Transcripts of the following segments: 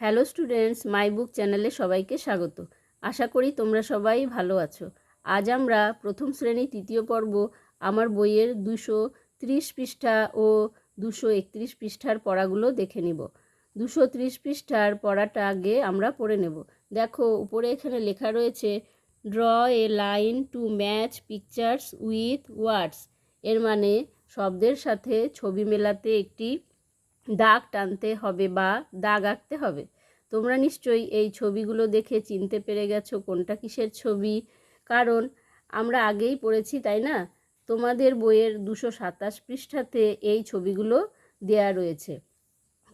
Hello students, মাই বুক চ্যানেলে সবাইকে স্বাগত। আশা করি তোমরা সবাই ভালো আছো। আজ আমরা প্রথম শ্রেণি তৃতীয় পর্ব আমার বইয়ের দুশো ত্রিশ পৃষ্ঠা ও দুশো একত্রিশ পৃষ্ঠার পড়াগুলো দেখে নিব। দুশো ত্রিশ পৃষ্ঠার পড়াটা আগে আমরা পড়ে নেব। দেখো, উপরে এখানে লেখা রয়েছে draw a line to match pictures with words এর মানে শব্দের সাথে ছবি মেলাতে একটি দাগ টানতে হবে বা দাগ আঁকতে হবে। তোমরা নিশ্চয়ই এই ছবিগুলো দেখে চিনতে পেরে গেছো কোনটা কিসের ছবি? কারণ আমরা আগেই পড়েছি, তাই না? তোমাদের বইয়ের দুশো সাতাশ পৃষ্ঠাতে এই ছবিগুলো দেয়া রয়েছে।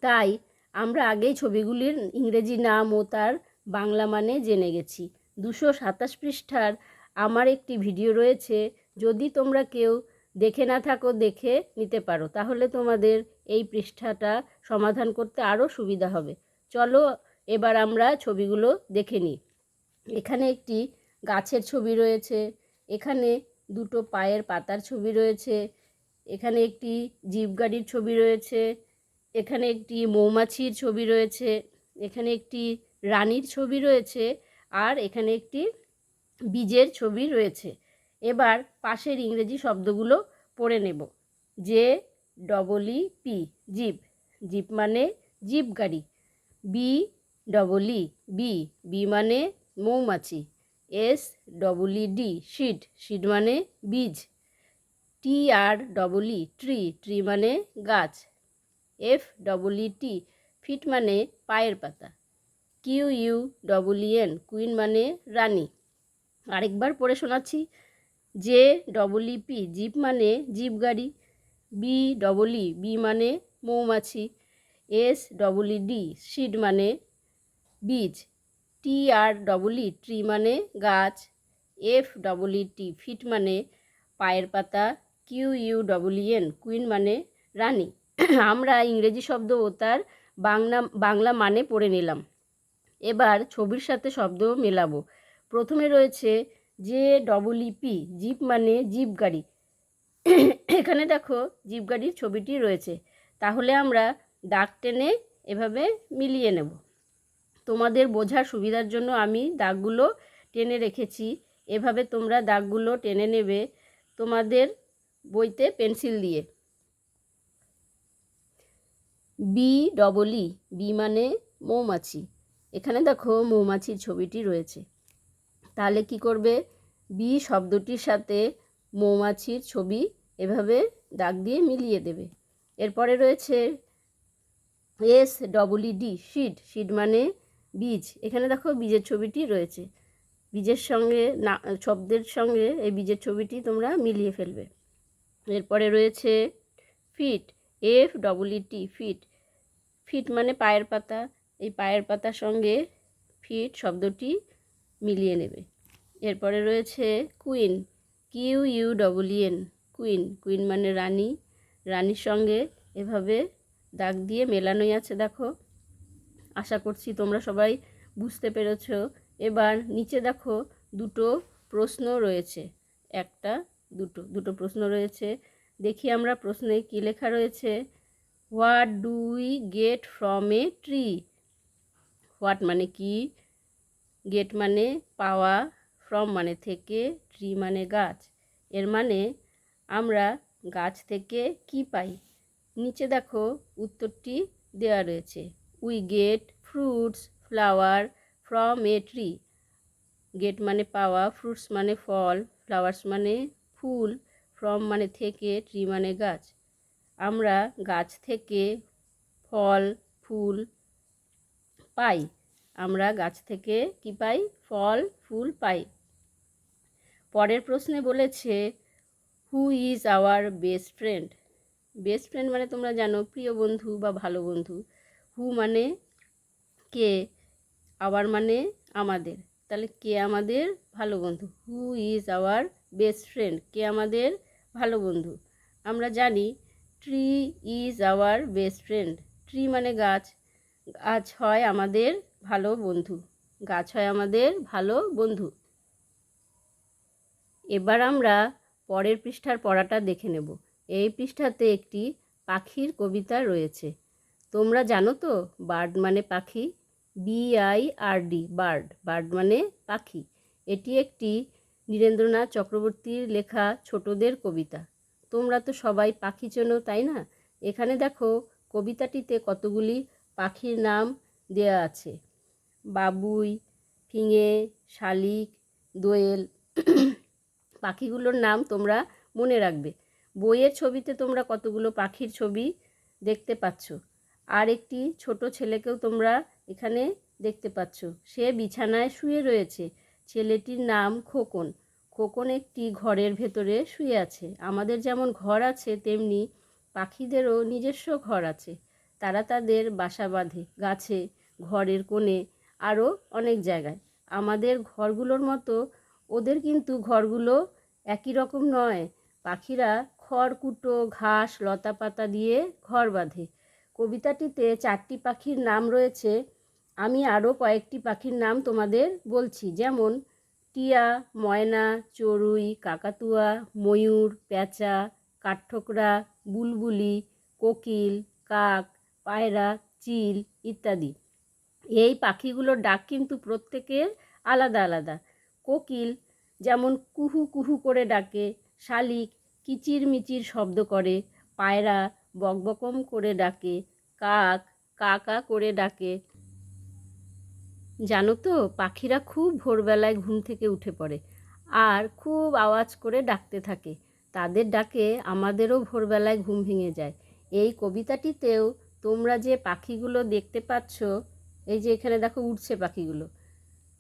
তাই আমরা আগেই ছবিগুলির ইংরেজি নাম ও তার বাংলা মানে জেনে গেছি। দুশো সাতাশ পৃষ্ঠার আমার একটি ভিডিও রয়েছে। যদি তোমরা কেউ দেখে না থাকো, দেখে নিতে পারো। তাহলে তোমাদের এই পৃষ্ঠাটা সমাধান করতে আরও সুবিধা হবে। চলো এবার আমরা ছবিগুলো দেখে নিই। এখানে একটি গাছের ছবি রয়েছে, এখানে দুটো পায়ের পাতার ছবি রয়েছে, এখানে একটি জিপ গাড়ির ছবি রয়েছে, এখানে একটি মৌমাছির ছবি রয়েছে, এখানে একটি রানীর ছবি রয়েছে, আর এখানে একটি বীজের ছবি রয়েছে। এবার পাশের ইংরেজি শব্দগুলো পড়ে নেব। J double E P, jeep. Jeep মানে জিপ গাড়ি। B double E B. B মানে মৌমাছি। S ডবলই D, শিড। শিড মানে বীজ। টি, আর ডবলই ট্রি। ট্রি মানে গাছ। F double E T. ফিট মানে পায়ের পাতা। Q, U double E N. Queen মানে রানী। আরেকবার পড়ে শোনাচ্ছি। J double E P jeep মানে জিপ গাড়ি বি ডবলই বি মানে মৌমাছি এস ডবলই ডি সিড মানে বীজ টি আর ডবলই ট্রি মানে গাছ এফ ডবলই টি ফিট মানে পায়ের পাতা Q U double E N queen মানে রানী। আমরা ইংরেজি শব্দ ও তার বাংলা বাংলা মানে পড়ে নিলাম। এবার ছবির সাথে শব্দ মেলাবো। প্রথমে রয়েছে J double E P jeep মানে জিপ গাড়ি। এখানে দেখো জিপ গাড়ির ছবিটি রয়েছে। তাহলে আমরা দাগ টেনে এভাবে মিলিয়ে নেব। তোমাদের বোঝার সুবিধার জন্য আমি দাগগুলো টেনে রেখেছি। এভাবে তোমরা দাগগুলো টেনে নেবে তোমাদের বইতে পেন্সিল দিয়ে। বি ডবলই বি মানে মৌমাছি। এখানে দেখো মৌমাছির ছবিটি রয়েছে। তাহলে কি করবে? বি শব্দটির সাথে মৌমাছির ছবি এভাবে দাগ দিয়ে মিলিয়ে দেবে। এরপরে রয়েছে এস ডবলই ডি, শিড। শিড মানে বীজ। এখানে দেখো বীজের ছবিটি রয়েছে। বীজের সঙ্গে না, শব্দের সঙ্গে এই বীজের ছবিটি তোমরা মিলিয়ে ফেলবে। এরপরে রয়েছে feet, F double E T, feet. Feet মানে পায়ের পাতা। এই পায়ের পাতার সঙ্গে ফিট শব্দটি মিলিয়ে নেবে। এরপরে রয়েছে queen, Q U double N, queen. Queen মানে রানী। রানীর সঙ্গে এভাবে দাগ দিয়ে মেলানোই আছে, দেখো। আশা করছি তোমরা সবাই বুঝতে পেরেছ। এবার নিচে দেখো দুটো প্রশ্ন রয়েছে। একটা, দুটো দুটো প্রশ্ন রয়েছে। দেখি আমরা প্রশ্নে কী লেখা রয়েছে। What do we get from a tree? What মানে কি? গেট মানে পাওয়া, ফ্রম মানে থেকে, ট্রি মানে গাছ। এর মানে আমরা গাছ থেকে কি পাই? নিচে দেখো উত্তরটি দেওয়া রয়েছে। We get fruits flower from a tree get মানে পাওয়া ফ্রুটস মানে ফল ফ্লাওয়ার্স মানে ফুল ফ্রম মানে থেকে ট্রি মানে গাছ। আমরা গাছ থেকে ফল, ফুল পাই। আমরা গাছ থেকে কি পাই? ফল, ফুল পাই। পরের প্রশ্নে বলেছে who is our best friend best friend মানে তোমরা জানো, প্রিয় বন্ধু বা ভালো বন্ধু। হু মানে কে? আওয়ার মানে আমাদের। তাহলে কে আমাদের? ভালো বন্ধু। Who is our best friend কে আমাদের? ভালো বন্ধু। আমরা জানি tree is our best friend tree মানে গাছ। গাছ হয় আমাদের ভালো বন্ধু। গাছ হয় আমাদের ভালো বন্ধু। এবার আমরা পরের পৃষ্ঠার পড়াটা দেখে নেব। এই পৃষ্ঠাতে একটি পাখির কবিতা রয়েছে। তোমরা জানো তো, বার্ড মানে পাখি? বিআই আর ডি বার্ড। বার্ড মানে পাখি। এটি একটি নীরেন্দ্রনাথ চক্রবর্তীর লেখা ছোটদের কবিতা। তোমরা তো সবাই পাখি চেনো, তাই না? এখানে দেখো, কবিতাটিতে কতগুলি পাখির নাম দেয়া আছে। বাবুই, ফিঙে, শালিক, দোয়েল পাখিগুলোর নাম তোমরা মনে রাখবে। বইয়ের ছবিতে তোমরা কতগুলো পাখির ছবি দেখতে পাচ্ছ? আর একটি ছোট ছেলেকেও তোমরা এখানে দেখতে পাচ্ছ। সে বিছানায় শুয়ে রয়েছে। ছেলেটির নাম খোকন। খোকন একটি ঘরের ভেতরে শুয়ে আছে। আমাদের যেমন ঘর আছে, তেমনি পাখিদেরও নিজস্ব ঘর আছে। তারা তাদের বাসা বাঁধে, গাছে, ঘরের কোণে, আরও অনেক জায়গায়। আমাদের ঘরগুলোর মতো ওদের কিন্তু ঘরগুলো একই রকম নয়। পাখিরা খড়কুটো ঘাস, লতা পাতা দিয়ে ঘর বাঁধে। কবিতাটিতে চারটি পাখির নাম রয়েছে। আমি আরও কয়েকটি পাখির নাম তোমাদের বলছি। যেমন, টিয়া, ময়না, চড়ুই, কাকাতুয়া, ময়ূর পেঁচা কাঠঠোকরা, বুলবুলি, কোকিল, কাক পায়রা, চিল ইত্যাদি। এই পাখিগুলোর ডাক কিন্তু প্রত্যেকের আলাদা আলাদা। কোকিল যেমন কুহু কুহু করে ডাকে, শালিক কিচির মিচির শব্দ করে, পায়রা বকবকম করে ডাকে, কাক কা কা করে ডাকে। জানো তো, পাখিরা খুব ভোরবেলায় ঘুম থেকে উঠে পড়ে আর খুব আওয়াজ করে ডাকতে থাকে। তাদের ডাকে আমাদেরও ভোরবেলায় ঘুম ভেঙে যায়। এই কবিতাটিতেও তোমরা যে পাখিগুলো দেখতে পাচ্ছ, এই যে এখানে দেখো উঠছে পাখিগুলো।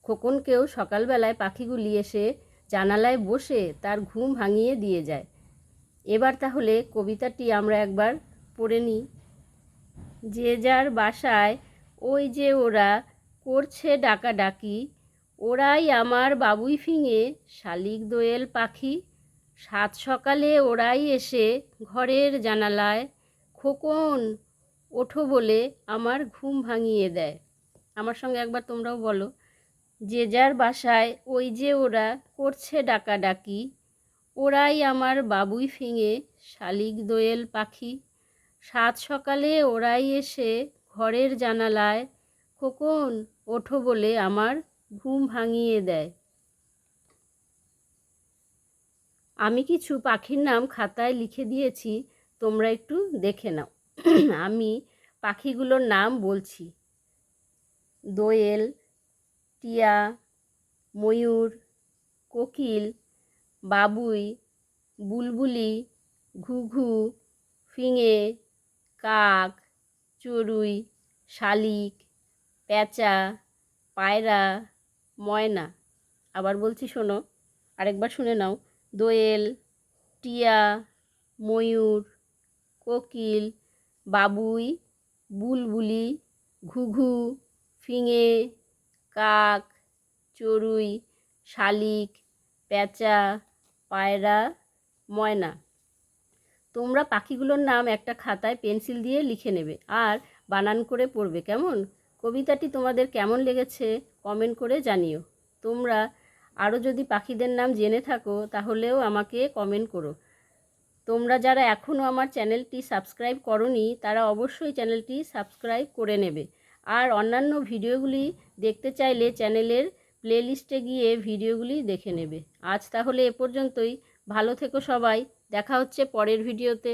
খোকনকেও সকালবেলায় পাখিগুলি এসে জানালায় বসে তার ঘুম ভাঙিয়ে দিয়ে যায়। এবার তাহলে কবিতাটি আমরা একবার পড়ে নিই। যে যার বাসায় ওই যে ওরা করছে ডাকাডাকি, ওরাই আমার বাবুই ফিঙে শালিক দোয়েল পাখি। সাত সকালে ওরাই এসে ঘরের জানালায়, খোকন ওঠো বলে আমার ঘুম ভাঙিয়ে দেয়। আমার সঙ্গে একবার তোমরাও বলো, যে যার বাসায় ওই যে ওরা করছে ডাকাডাকি, ওরাই আমার বাবুই ফিঙে শালিক দোয়েল পাখি। সাত সকালে ওরাই এসে ঘরের জানালায় খোকন ওঠো বলে আমার ঘুম ভাঙিয়ে দেয়। আমি কিছু পাখির নাম খাতায় লিখে দিয়েছি, তোমরা একটু দেখে নাও। আমি পাখিগুলোর নাম বলছি। দোয়েল, টিয়া, ময়ূর, কোকিল, বাবুই, বুলবুলি, ঘুঘু, ফিঙে, কাক, চড়ুই, শালিক, প্যাঁচা, পায়রা, ময়না। আবার বলছি, শোনো, আরেকবার শুনে নাও। দোয়েল, টিয়া, ময়ূর, কোকিল বাবুই, বুলবুলি, ঘুঘু, ফিঙে, কাক, চড়ুই, শালিক, পেঁচা, পায়রা, ময়না। তোমরা পাখিগুলোর নাম একটা খাতায় পেন্সিল দিয়ে লিখে নেবে আর বানান করে পড়বে, কেমন? কবিতাটি তোমাদের কেমন লেগেছে কমেন্ট করে জানিও। তোমরা আরও যদি পাখিদের নাম জেনে থাকো, তাহলেও আমাকে কমেন্ট করো। তোমরা যারা এখনও আমার চ্যানেলটি সাবস্ক্রাইব করনি, তারা অবশ্যই চ্যানেলটি সাবস্ক্রাইব করে নেবে। আর অন্যান্য ভিডিওগুলি দেখতে চাইলে চ্যানেলের প্লেলিস্টে গিয়ে ভিডিওগুলি দেখে নেবে। আজ তাহলে এ পর্যন্তই। ভালো থেকো সবাই। দেখা হচ্ছে পরের ভিডিওতে।